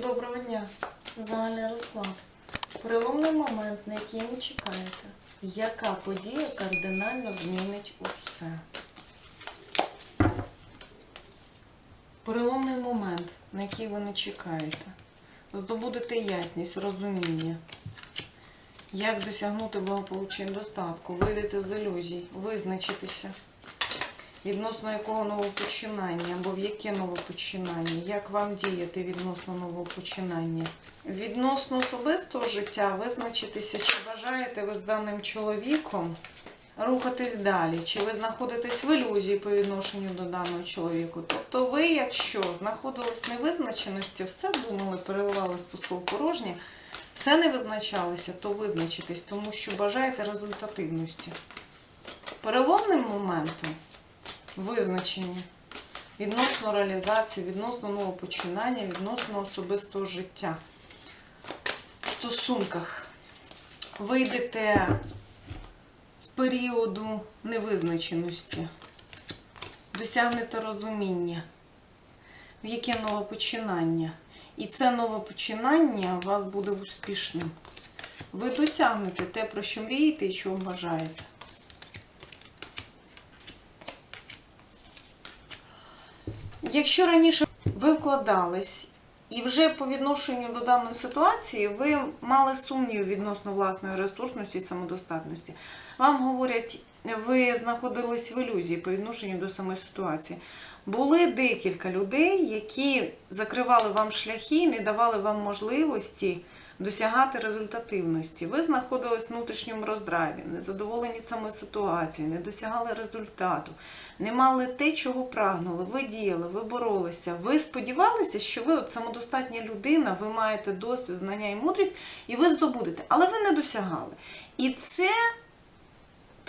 Доброго дня. Загальний розклад. Переломний момент, на який ви чекаєте. Яка подія кардинально змінить усе? Переломний момент, на який ви не чекаєте. Здобудете ясність, розуміння. Як досягнути благополуччя і достатку? Вийдете з ілюзій, визначитися. Відносно якого новопочинання або в яке новопочинання? Як вам діяти відносно новопочинання? Відносно особистого життя визначитися, чи бажаєте ви з даним чоловіком рухатись далі, чи ви знаходитесь в ілюзії по відношенню до даного чоловіка. Тобто ви, якщо знаходились в невизначеності, все думали, переливали з пустого порожнє, все не визначалися, то визначитесь, тому що бажаєте результативності. Переломним моментом визначення відносно реалізації, відносно нового починання, відносно особистого життя. В стосунках вийдете з періоду невизначеності, досягнете розуміння, в яке нове починання. І це нове починання у вас буде успішним. Ви досягнете те, про що мрієте і чого бажаєте. Якщо раніше ви вкладались і вже по відношенню до даної ситуації ви мали сумнів відносно власної ресурсності і самодостатності, вам говорять, ви знаходились в ілюзії по відношенню до самої ситуації. Були декілька людей, які закривали вам шляхи не давали вам можливості досягати результативності. Ви знаходились в внутрішньому роздраві, незадоволені самою ситуацією, не досягали результату, не мали те, чого прагнули. Ви діяли, ви боролися. Ви сподівалися, що ви от самодостатня людина, ви маєте досвід, знання і мудрість, і ви здобудете, але ви не досягали. І це.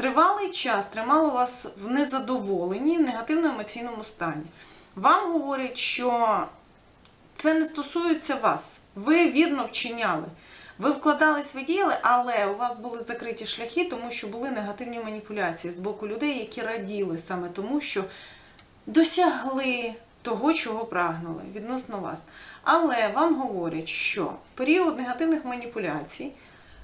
Тривалий час тримало вас в незадоволенні, в негативному емоційному стані. Вам говорять, що це не стосується вас. Ви вірно вчиняли. Ви вкладались, ви діяли, але у вас були закриті шляхи, тому що були негативні маніпуляції з боку людей, які раділи саме тому, що досягли того, чого прагнули відносно вас. Але вам говорять, що період негативних маніпуляцій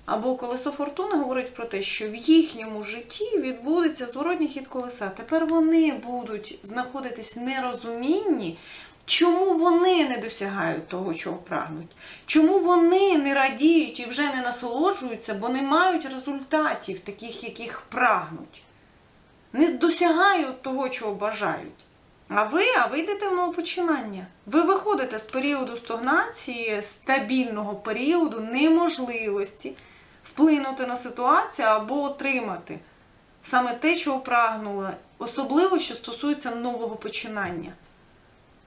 або колесо фортуни говорить про те, що в їхньому житті відбудеться зворотній хід колеса. Тепер вони будуть знаходитись нерозумінні, чому вони не досягають того, чого прагнуть, чому вони не радіють і вже не насолоджуються, бо не мають результатів, таких, яких прагнуть, не досягають того, чого бажають. А ви, а ви йдете в новопочинання. Ви виходите з періоду стагнації, стабільного періоду неможливості вплинути на ситуацію або отримати саме те, чого прагнули, особливо, що стосується нового починання.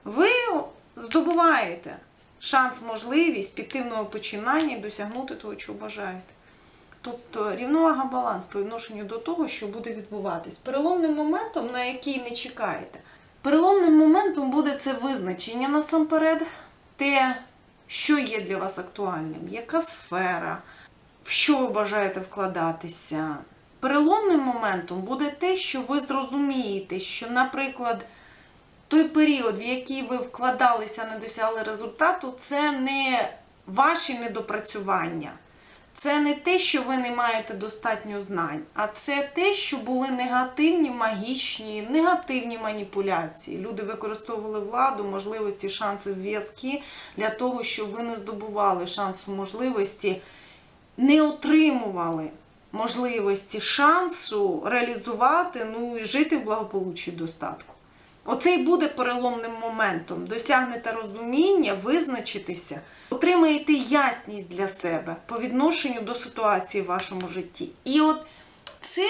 Ви здобуваєте шанс, можливість піти в нове починання і досягнути того, чого бажаєте. Тобто рівновага баланс по відношенню до того, що буде відбуватись. Переломним моментом, на який не чекаєте. Переломним моментом буде це визначення насамперед, те, що є для вас актуальним, яка сфера, в що ви бажаєте вкладатися. Переломним моментом буде те, що ви зрозумієте, що, наприклад, той період, в який ви вкладалися, не досягли результату, це не ваші недопрацювання. Це не те, що ви не маєте достатньо знань, а це те, що були негативні, магічні, негативні маніпуляції. Люди використовували владу, можливості, шанси, зв'язки для того, щоб ви не здобували шансу можливості, не отримували можливості шансу реалізувати, ну і жити в благополуччі достатку. Оце і буде переломним моментом. Досягнете розуміння, визначитися, отримаєте ясність для себе по відношенню до ситуації в вашому житті. І от це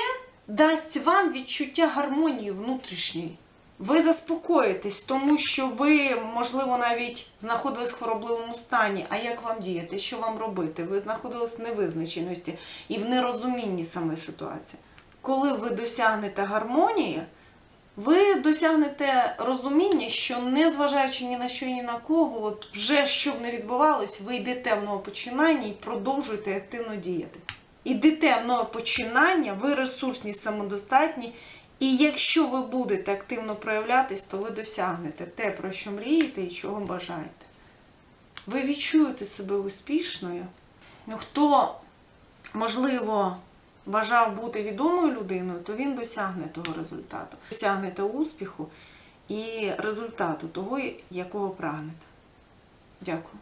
дасть вам відчуття гармонії внутрішньої. Ви заспокоїтесь, тому що ви, можливо, навіть знаходились в хворобливому стані. А як вам діяти? Що вам робити? Ви знаходились в невизначеності і в нерозумінні самої ситуації. Коли ви досягнете гармонії, ви досягнете розуміння, що незважаючи ні на що ні на кого, от вже що б не відбувалось, ви йдете в нове починання і продовжуєте активно діяти. Ідете в нове починання, ви ресурсні, самодостатні, і якщо ви будете активно проявлятись, то ви досягнете те, про що мрієте і чого бажаєте. ви відчуєте себе успішною. Ну, хто, можливо, бажав бути відомою людиною, то він досягне того результату. Досягнете успіху і результату того, якого прагнете. Дякую.